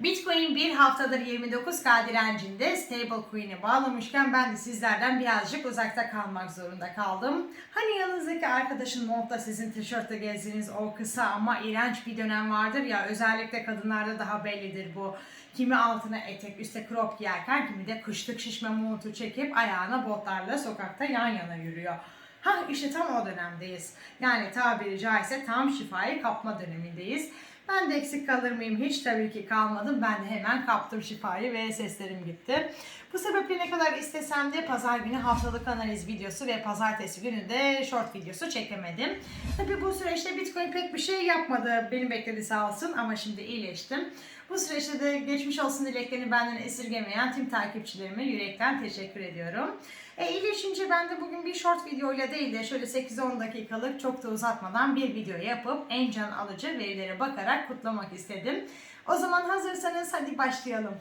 Bitcoin bir haftadır 29K direncinde stablecoin'e bağlamışken ben de sizlerden birazcık uzakta kalmak zorunda kaldım. Hani yanınızdaki arkadaşın montla sizin tişörtle gezdiğiniz o kısa ama iğrenç bir dönem vardır ya özellikle kadınlarda daha bellidir bu. Kimi altına etek üstte crop giyerken kimi de kışlık şişme montu çekip ayağına botlarla sokakta yan yana yürüyor. Ha işte tam o dönemdeyiz. Yani tabiri caizse tam şifayı kapma dönemindeyiz. Ben de eksik kalır mıyım? Hiç tabii ki kalmadım. Ben de hemen kaptım şifayı ve seslerim gitti. Bu sebeple ne kadar istesem de pazar günü haftalık analiz videosu ve pazartesi günü de short videosu çekemedim. Tabii bu süreçte Bitcoin pek bir şey yapmadı. Benim bekledi sağ olsun ama şimdi iyileştim. Bu süreçte de geçmiş olsun dileklerini benden esirgemeyen tüm takipçilerime yürekten teşekkür ediyorum. E, iyileşince ben de bugün bir short videoyla değil de şöyle 8-10 dakikalık çok da uzatmadan bir video yapıp en can alıcı verilere bakarak kutlamak istedim. O zaman hazırsanız hadi başlayalım.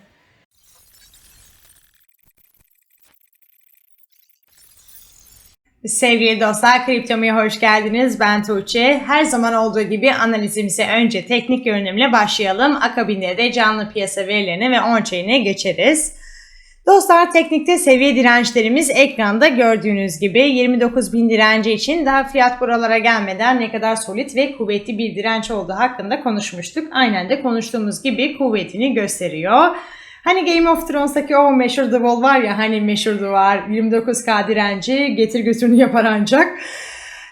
Sevgili dostlar, Kriptomu'ya hoş geldiniz. Ben Tuğçe. Her zaman olduğu gibi analizimize önce teknik görünümle başlayalım. Akabinde de canlı piyasa verilerine ve on-chain'e geçeriz. Dostlar teknikte seviye dirençlerimiz ekranda gördüğünüz gibi 29.000 direnci için daha fiyat buralara gelmeden ne kadar solid ve kuvvetli bir direnç olduğu hakkında konuşmuştuk. Aynen de konuştuğumuz gibi kuvvetini gösteriyor. Hani Game of Thrones'taki o meşhur The Wall var ya hani meşhur duvar 29k direnci getir götürünü yapar ancak.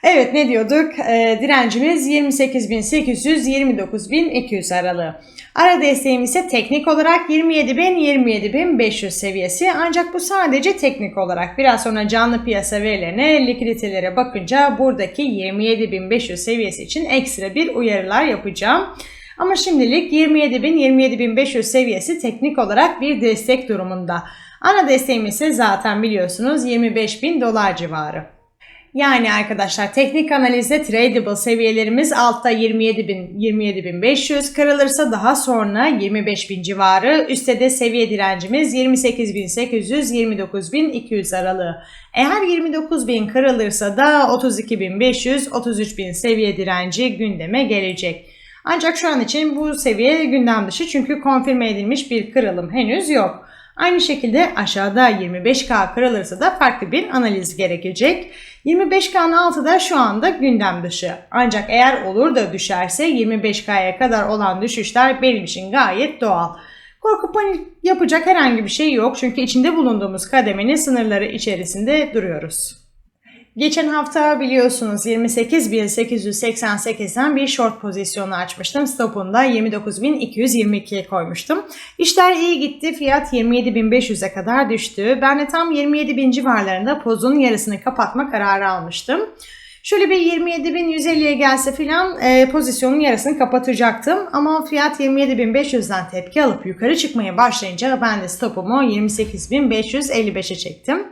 Evet ne diyorduk? Ee, direncimiz 28.800-29.200 aralığı. Ara desteğim ise teknik olarak 27.000-27.500 seviyesi ancak bu sadece teknik olarak. Biraz sonra canlı piyasa verilerine, likiditelere bakınca buradaki 27.500 seviyesi için ekstra bir uyarılar yapacağım. Ama şimdilik 27.000-27.500 seviyesi teknik olarak bir destek durumunda. Ana desteğim ise zaten biliyorsunuz 25.000 dolar civarı. Yani arkadaşlar teknik analizde tradable seviyelerimiz altta 27.000 27.500 kırılırsa daha sonra 25.000 civarı üstte de seviye direncimiz 28.800 29.200 aralığı. Eğer 29.000 kırılırsa da 32.500 33.000 seviye direnci gündeme gelecek. Ancak şu an için bu seviye gündem dışı çünkü konfirme edilmiş bir kırılım henüz yok. Aynı şekilde aşağıda 25K kırılırsa da farklı bir analiz gerekecek. 25K'nın altı da şu anda gündem dışı. Ancak eğer olur da düşerse 25K'ya kadar olan düşüşler benim için gayet doğal. Korku panik yapacak herhangi bir şey yok çünkü içinde bulunduğumuz kademenin sınırları içerisinde duruyoruz. Geçen hafta biliyorsunuz 28.888'den bir short pozisyonu açmıştım. Stopunda 29.222'ye koymuştum. İşler iyi gitti. Fiyat 27.500'e kadar düştü. Ben de tam 27.000 civarlarında pozun yarısını kapatma kararı almıştım. Şöyle bir 27.150'ye gelse filan e, pozisyonun yarısını kapatacaktım. Ama fiyat 27.500'den tepki alıp yukarı çıkmaya başlayınca ben de stopumu 28.555'e çektim.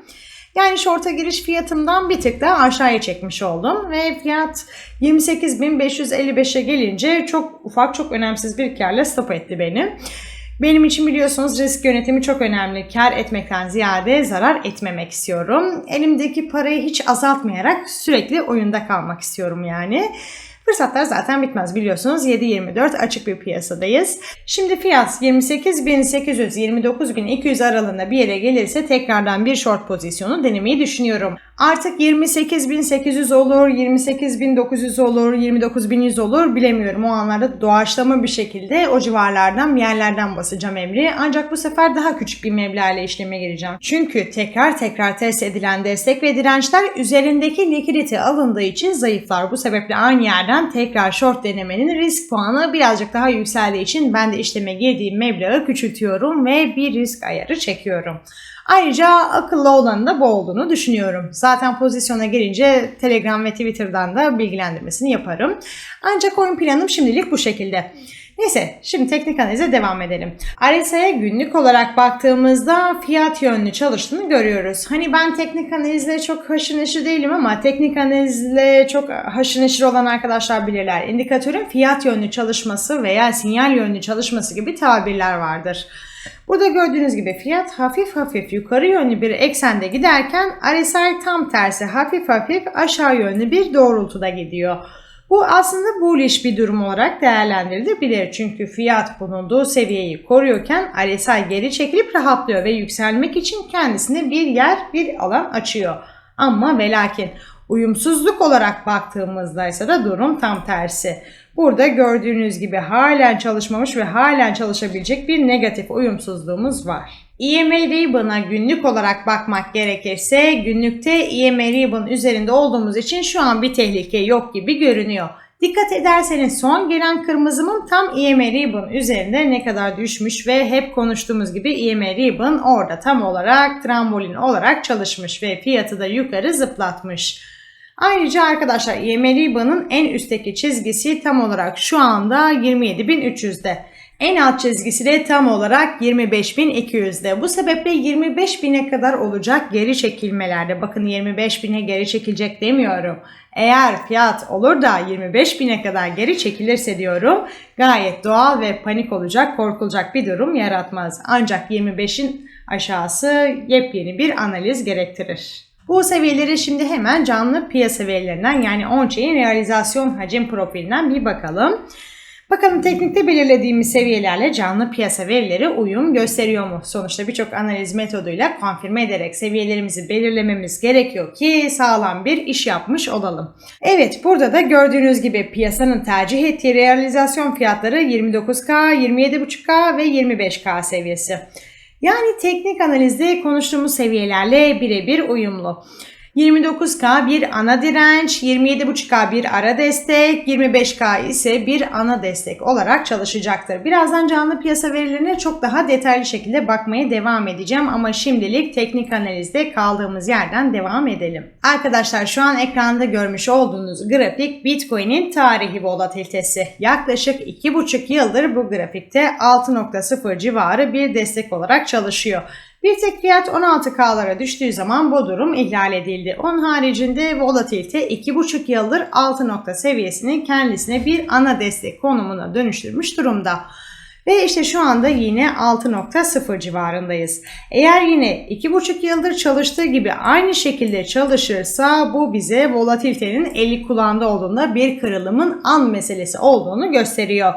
Yani short'a giriş fiyatımdan bir tık daha aşağıya çekmiş oldum. Ve fiyat 28.555'e gelince çok ufak çok önemsiz bir karla stop etti beni. Benim için biliyorsunuz risk yönetimi çok önemli. Kar etmekten ziyade zarar etmemek istiyorum. Elimdeki parayı hiç azaltmayarak sürekli oyunda kalmak istiyorum yani. Fırsatlar zaten bitmez biliyorsunuz. 7.24 açık bir piyasadayız. Şimdi fiyat 28.800-29.200 aralığında bir yere gelirse tekrardan bir short pozisyonu denemeyi düşünüyorum. Artık 28.800 olur, 28.900 olur, 29.100 olur bilemiyorum. O anlarda doğaçlama bir şekilde o civarlardan bir yerlerden basacağım emri. Ancak bu sefer daha küçük bir meblağ ile işleme gireceğim. Çünkü tekrar tekrar test edilen destek ve dirençler üzerindeki likidite alındığı için zayıflar. Bu sebeple aynı yerden tekrar short denemenin risk puanı birazcık daha yükseldiği için ben de işleme girdiğim meblağı küçültüyorum ve bir risk ayarı çekiyorum. Ayrıca akıllı olanın da bu olduğunu düşünüyorum. Zaten pozisyona gelince Telegram ve Twitter'dan da bilgilendirmesini yaparım. Ancak oyun planım şimdilik bu şekilde. Neyse şimdi teknik analize devam edelim. RSI'ye günlük olarak baktığımızda fiyat yönlü çalıştığını görüyoruz. Hani ben teknik analizle çok haşır neşir değilim ama teknik analizle çok haşır neşir olan arkadaşlar bilirler. İndikatörün fiyat yönlü çalışması veya sinyal yönlü çalışması gibi tabirler vardır. Burada gördüğünüz gibi fiyat hafif hafif yukarı yönlü bir eksende giderken RSI tam tersi hafif hafif aşağı yönlü bir doğrultuda gidiyor. Bu aslında bullish bir durum olarak değerlendirilebilir. Çünkü fiyat bulunduğu seviyeyi koruyorken RSI geri çekilip rahatlıyor ve yükselmek için kendisine bir yer, bir alan açıyor. Ama ve lakin uyumsuzluk olarak baktığımızda ise de durum tam tersi. Burada gördüğünüz gibi halen çalışmamış ve halen çalışabilecek bir negatif uyumsuzluğumuz var. EMA Ribbon'a günlük olarak bakmak gerekirse günlükte EMA Ribbon üzerinde olduğumuz için şu an bir tehlike yok gibi görünüyor. Dikkat ederseniz son gelen kırmızımın tam EMA Ribbon üzerinde ne kadar düşmüş ve hep konuştuğumuz gibi EMA Ribbon orada tam olarak trambolin olarak çalışmış ve fiyatı da yukarı zıplatmış. Ayrıca arkadaşlar EMA Ribbon'ın en üstteki çizgisi tam olarak şu anda 27.300'de. En alt çizgisi de tam olarak 25.200'de. Bu sebeple 25.000'e kadar olacak geri çekilmelerde. Bakın 25.000'e geri çekilecek demiyorum. Eğer fiyat olur da 25.000'e kadar geri çekilirse diyorum gayet doğal ve panik olacak, korkulacak bir durum yaratmaz. Ancak 25'in aşağısı yepyeni bir analiz gerektirir. Bu seviyeleri şimdi hemen canlı piyasa verilerinden yani on-chain realizasyon hacim profilinden bir bakalım. Bakalım teknikte belirlediğimiz seviyelerle canlı piyasa verileri uyum gösteriyor mu? Sonuçta birçok analiz metoduyla konfirme ederek seviyelerimizi belirlememiz gerekiyor ki sağlam bir iş yapmış olalım. Evet burada da gördüğünüz gibi piyasanın tercih ettiği realizasyon fiyatları 29K, 27.5K ve 25K seviyesi. Yani teknik analizde konuştuğumuz seviyelerle birebir uyumlu. 29K bir ana direnç, 27.5K bir ara destek, 25K ise bir ana destek olarak çalışacaktır. Birazdan canlı piyasa verilerine çok daha detaylı şekilde bakmaya devam edeceğim ama şimdilik teknik analizde kaldığımız yerden devam edelim. Arkadaşlar şu an ekranda görmüş olduğunuz grafik Bitcoin'in tarihi volatilitesi. Yaklaşık 2,5 yıldır bu grafikte 6.0 civarı bir destek olarak çalışıyor. Bir tek fiyat 16K'lara düştüğü zaman bu durum ihlal edildi. Onun haricinde volatilite 2,5 yıldır 6 nokta seviyesini kendisine bir ana destek konumuna dönüştürmüş durumda. Ve işte şu anda yine 6.0 civarındayız. Eğer yine 2,5 yıldır çalıştığı gibi aynı şekilde çalışırsa bu bize volatilitenin 50 kulağında olduğunda bir kırılımın an meselesi olduğunu gösteriyor.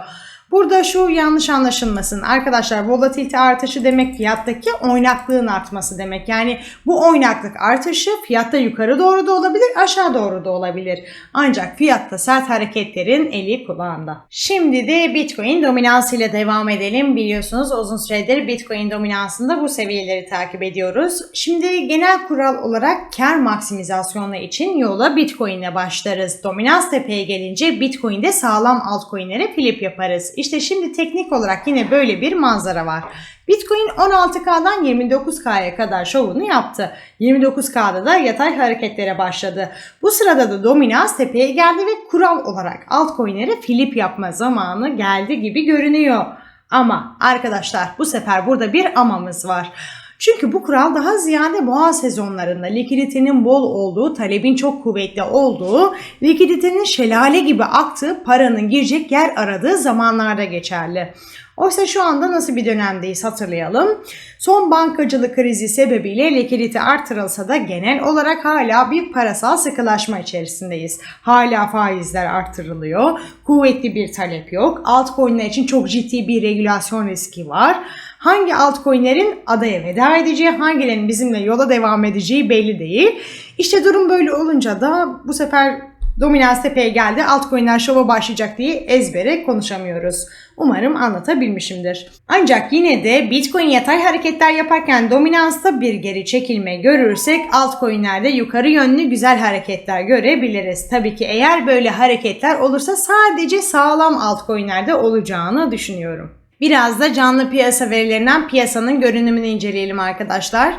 Burada şu yanlış anlaşılmasın. Arkadaşlar volatilite artışı demek fiyattaki oynaklığın artması demek. Yani bu oynaklık artışı fiyatta yukarı doğru da olabilir aşağı doğru da olabilir. Ancak fiyatta sert hareketlerin eli kulağında. Şimdi de Bitcoin dominansıyla devam edelim. Biliyorsunuz uzun süredir Bitcoin dominansında bu seviyeleri takip ediyoruz. Şimdi genel kural olarak kar maksimizasyonu için yola Bitcoin'le başlarız. Dominans tepeye gelince Bitcoin'de sağlam altcoin'lere flip yaparız. İşte şimdi teknik olarak yine böyle bir manzara var. Bitcoin 16K'dan 29K'ya kadar şovunu yaptı. 29K'da da yatay hareketlere başladı. Bu sırada da dominans tepeye geldi ve kural olarak altcoin'lere flip yapma zamanı geldi gibi görünüyor. Ama arkadaşlar bu sefer burada bir amamız var. Çünkü bu kural daha ziyade boğa sezonlarında likiditenin bol olduğu, talebin çok kuvvetli olduğu, likiditenin şelale gibi aktığı, paranın girecek yer aradığı zamanlarda geçerli. Oysa şu anda nasıl bir dönemdeyiz hatırlayalım. Son bankacılık krizi sebebiyle likidite artırılsa da genel olarak hala bir parasal sıkılaşma içerisindeyiz. Hala faizler artırılıyor. Kuvvetli bir talep yok. Altcoin'ler için çok ciddi bir regülasyon riski var. Hangi altcoin'lerin adaya veda edeceği, hangilerinin bizimle yola devam edeceği belli değil. İşte durum böyle olunca da bu sefer dominans tepeye geldi, altcoin'ler şova başlayacak diye ezbere konuşamıyoruz. Umarım anlatabilmişimdir. Ancak yine de Bitcoin yatay hareketler yaparken dominansta bir geri çekilme görürsek altcoin'lerde yukarı yönlü güzel hareketler görebiliriz. Tabii ki eğer böyle hareketler olursa sadece sağlam altcoin'lerde olacağını düşünüyorum. Biraz da canlı piyasa verilerinden piyasanın görünümünü inceleyelim arkadaşlar.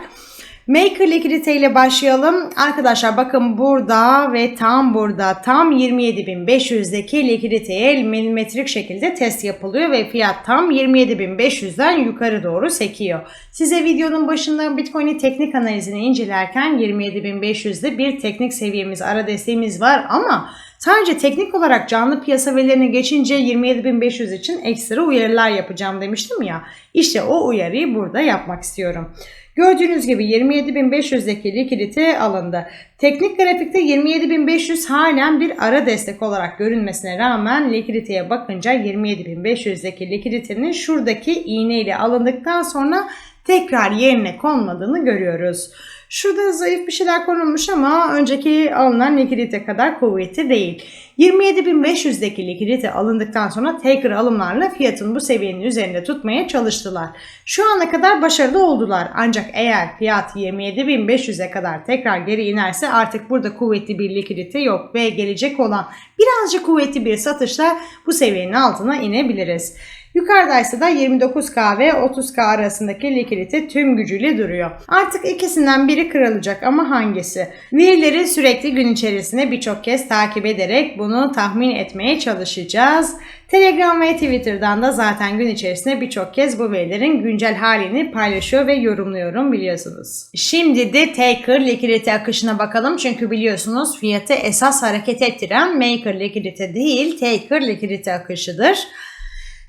Maker likidite ile başlayalım. Arkadaşlar bakın burada ve tam burada tam 27.500'deki likiditeye milimetrik şekilde test yapılıyor ve fiyat tam 27.500'den yukarı doğru sekiyor. Size videonun başında Bitcoin'in teknik analizini incelerken 27.500'de bir teknik seviyemiz, ara desteğimiz var ama Sadece teknik olarak canlı piyasa verilerine geçince 27.500 için ekstra uyarılar yapacağım demiştim ya. İşte o uyarıyı burada yapmak istiyorum. Gördüğünüz gibi 27.500'deki likidite alındı. Teknik grafikte 27.500 halen bir ara destek olarak görünmesine rağmen likiditeye bakınca 27.500'deki likiditenin şuradaki iğne ile alındıktan sonra tekrar yerine konmadığını görüyoruz. Şurada zayıf bir şeyler konulmuş ama önceki alınan likidite kadar kuvvetli değil. 27.500'deki likidite alındıktan sonra taker alımlarla fiyatın bu seviyenin üzerinde tutmaya çalıştılar. Şu ana kadar başarılı oldular ancak eğer fiyat 27.500'e kadar tekrar geri inerse artık burada kuvvetli bir likidite yok ve gelecek olan birazcık kuvvetli bir satışla bu seviyenin altına inebiliriz. Yukarıdaysa da 29K ve 30K arasındaki likidite tüm gücüyle duruyor. Artık ikisinden biri kırılacak ama hangisi? Verileri sürekli gün içerisinde birçok kez takip ederek bunu tahmin etmeye çalışacağız. Telegram ve Twitter'dan da zaten gün içerisinde birçok kez bu verilerin güncel halini paylaşıyor ve yorumluyorum biliyorsunuz. Şimdi de Taker likidite akışına bakalım çünkü biliyorsunuz fiyatı esas hareket ettiren Maker likidite değil Taker likidite akışıdır.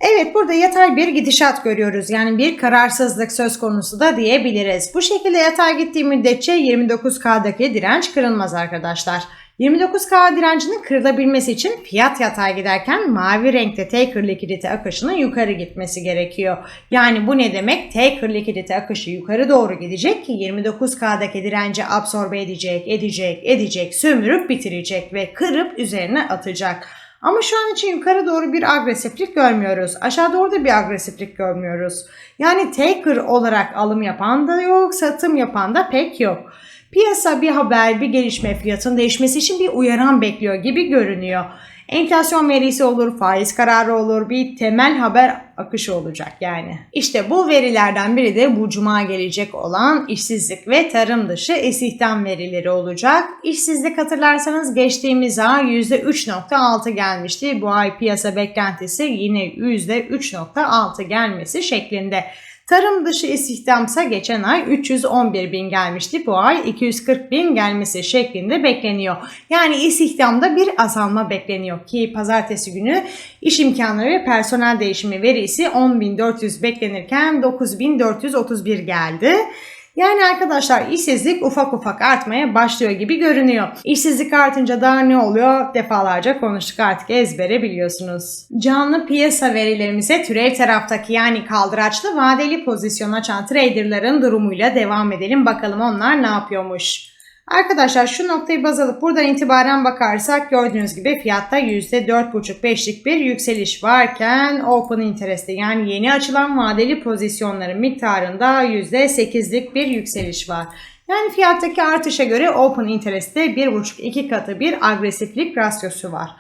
Evet burada yatay bir gidişat görüyoruz. Yani bir kararsızlık söz konusu da diyebiliriz. Bu şekilde yatay gittiği müddetçe 29K'daki direnç kırılmaz arkadaşlar. 29K direncinin kırılabilmesi için fiyat yatay giderken mavi renkte taker likidite akışının yukarı gitmesi gerekiyor. Yani bu ne demek? Taker likidite akışı yukarı doğru gidecek ki 29K'daki direnci absorbe edecek, edecek, edecek, sömürüp bitirecek ve kırıp üzerine atacak. Ama şu an için yukarı doğru bir agresiflik görmüyoruz. Aşağı doğru da bir agresiflik görmüyoruz. Yani taker olarak alım yapan da yok, satım yapan da pek yok. Piyasa bir haber, bir gelişme fiyatın değişmesi için bir uyaran bekliyor gibi görünüyor. Enflasyon verisi olur, faiz kararı olur, bir temel haber akışı olacak yani. İşte bu verilerden biri de bu cuma gelecek olan işsizlik ve tarım dışı istihdam verileri olacak. İşsizlik hatırlarsanız geçtiğimiz ay %3.6 gelmişti. Bu ay piyasa beklentisi yine %3.6 gelmesi şeklinde. Tarım dışı istihdamsa geçen ay 311 bin gelmişti. Bu ay 240 bin gelmesi şeklinde bekleniyor. Yani istihdamda bir azalma bekleniyor ki pazartesi günü iş imkanları ve personel değişimi verisi 10.400 beklenirken 9.431 geldi. Yani arkadaşlar işsizlik ufak ufak artmaya başlıyor gibi görünüyor. İşsizlik artınca da ne oluyor? Defalarca konuştuk artık ezbere biliyorsunuz. Canlı piyasa verilerimize türev taraftaki yani kaldıraçlı vadeli pozisyon açan traderların durumuyla devam edelim. Bakalım onlar ne yapıyormuş. Arkadaşlar şu noktayı baz alıp buradan itibaren bakarsak gördüğünüz gibi fiyatta %4,5-5'lik bir yükseliş varken open interest'te yani yeni açılan vadeli pozisyonların miktarında %8'lik bir yükseliş var. Yani fiyattaki artışa göre open interest'te 1,5-2 katı bir agresiflik rasyosu var.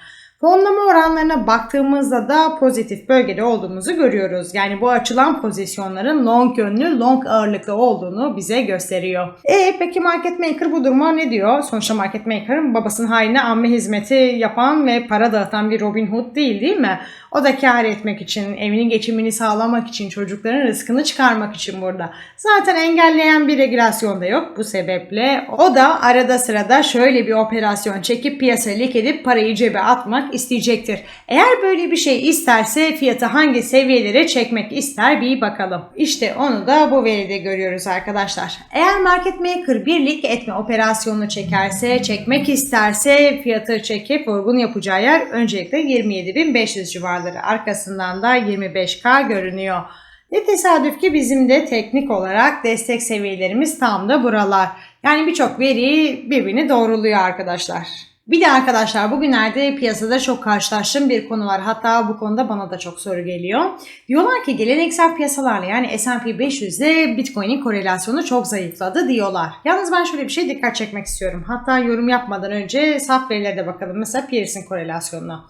Fonlama oranlarına baktığımızda da pozitif bölgede olduğumuzu görüyoruz. Yani bu açılan pozisyonların long yönlü, long ağırlıklı olduğunu bize gösteriyor. E peki market maker bu duruma ne diyor? Sonuçta market maker'ın babasının haline amme hizmeti yapan ve para dağıtan bir Robin Hood değil değil mi? O da kar etmek için, evinin geçimini sağlamak için, çocukların rızkını çıkarmak için burada. Zaten engelleyen bir regülasyon da yok bu sebeple. O da arada sırada şöyle bir operasyon çekip piyasa lik edip parayı cebe atmak isteyecektir. Eğer böyle bir şey isterse fiyatı hangi seviyelere çekmek ister bir bakalım. İşte onu da bu veride görüyoruz arkadaşlar. Eğer market maker birlik etme operasyonunu çekerse, çekmek isterse fiyatı çekip vurgun yapacağı yer öncelikle 27.500 civarları. Arkasından da 25K görünüyor. Ne tesadüf ki bizim de teknik olarak destek seviyelerimiz tam da buralar. Yani birçok veri birbirini doğruluyor arkadaşlar. Bir de arkadaşlar bugünlerde piyasada çok karşılaştığım bir konu var. Hatta bu konuda bana da çok soru geliyor. Diyorlar ki geleneksel piyasalarla yani S&P 500 ile Bitcoin'in korelasyonu çok zayıfladı diyorlar. Yalnız ben şöyle bir şey dikkat çekmek istiyorum. Hatta yorum yapmadan önce saf verilere de bakalım. Mesela Pearson korelasyonuna.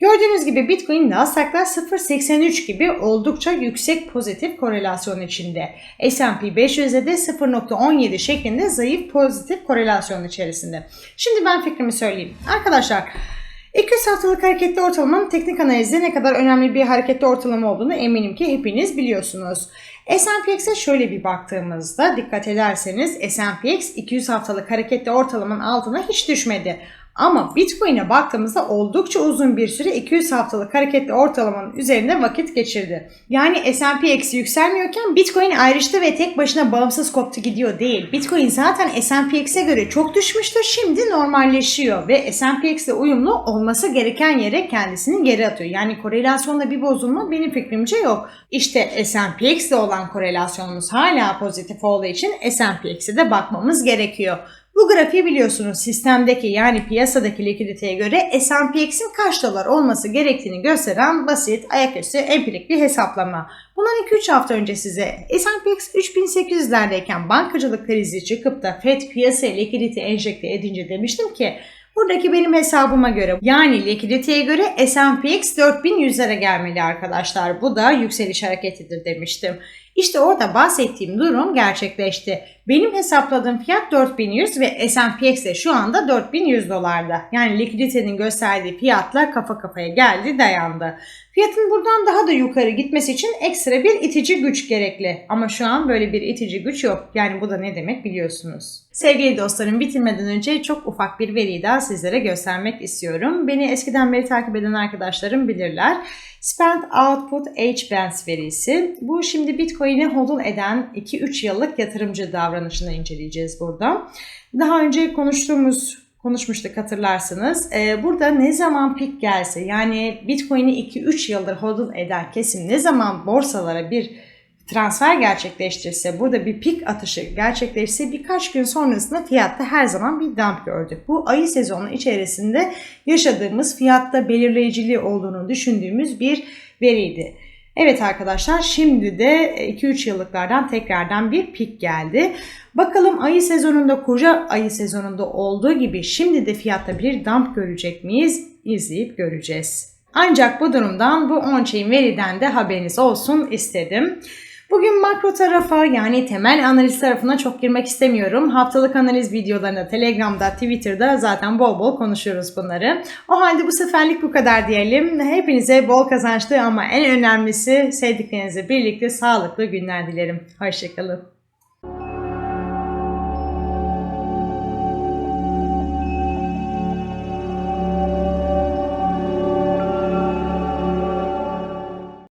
Gördüğünüz gibi Bitcoin Nasdaq'ta 0.83 gibi oldukça yüksek pozitif korelasyon içinde. S&P 500'de de 0.17 şeklinde zayıf pozitif korelasyon içerisinde. Şimdi ben fikrimi söyleyeyim. Arkadaşlar 200 haftalık hareketli ortalamanın teknik analizde ne kadar önemli bir hareketli ortalama olduğunu eminim ki hepiniz biliyorsunuz. S&P şöyle bir baktığımızda dikkat ederseniz S&P 200 haftalık hareketli ortalamanın altına hiç düşmedi. Ama Bitcoin'e baktığımızda oldukça uzun bir süre 200 haftalık hareketli ortalamanın üzerinde vakit geçirdi. Yani S&P eksi yükselmiyorken Bitcoin ayrıştı ve tek başına bağımsız koptu gidiyor değil. Bitcoin zaten S&P X'e göre çok düşmüştür. Şimdi normalleşiyor ve S&P X'le uyumlu olması gereken yere kendisini geri atıyor. Yani korelasyonda bir bozulma benim fikrimce yok. İşte S&P X'le olan korelasyonumuz hala pozitif olduğu için S&P X'e de bakmamız gerekiyor. Bu grafiği biliyorsunuz sistemdeki yani piyasadaki likiditeye göre S&P X'in kaç dolar olması gerektiğini gösteren basit, ayaküstü, empirik bir hesaplama. Bundan 2-3 hafta önce size S&P X 3800'lerdeyken bankacılık krizi çıkıp da FED piyasaya likidite enjekte edince demiştim ki Buradaki benim hesabıma göre yani likiditeye göre S&P X 4100'lere gelmeli arkadaşlar. Bu da yükseliş hareketidir demiştim. İşte orada bahsettiğim durum gerçekleşti. Benim hesapladığım fiyat 4100 ve S&P de şu anda 4100 dolarda. Yani likiditenin gösterdiği fiyatla kafa kafaya geldi dayandı. Fiyatın buradan daha da yukarı gitmesi için ekstra bir itici güç gerekli. Ama şu an böyle bir itici güç yok. Yani bu da ne demek biliyorsunuz. Sevgili dostlarım bitirmeden önce çok ufak bir veriyi daha sizlere göstermek istiyorum. Beni eskiden beri takip eden arkadaşlarım bilirler. Spend Output H-Bands verisi. Bu şimdi Bitcoin'i hodl eden 2-3 yıllık yatırımcı davranışını inceleyeceğiz burada. Daha önce konuştuğumuz konuşmuştuk hatırlarsınız. Ee, burada ne zaman pik gelse yani Bitcoin'i 2-3 yıldır hodl eden kesim ne zaman borsalara bir transfer gerçekleştirse, burada bir pik atışı gerçekleşse birkaç gün sonrasında fiyatta her zaman bir dump gördük. Bu ayı sezonu içerisinde yaşadığımız fiyatta belirleyiciliği olduğunu düşündüğümüz bir veriydi. Evet arkadaşlar şimdi de 2-3 yıllıklardan tekrardan bir pik geldi. Bakalım ayı sezonunda koca ayı sezonunda olduğu gibi şimdi de fiyatta bir dump görecek miyiz? İzleyip göreceğiz. Ancak bu durumdan bu on-chain veriden de haberiniz olsun istedim. Bugün makro tarafa yani temel analiz tarafına çok girmek istemiyorum. Haftalık analiz videolarında Telegram'da, Twitter'da zaten bol bol konuşuyoruz bunları. O halde bu seferlik bu kadar diyelim. Hepinize bol kazançlı ama en önemlisi sevdiklerinizle birlikte sağlıklı günler dilerim. Hoşçakalın.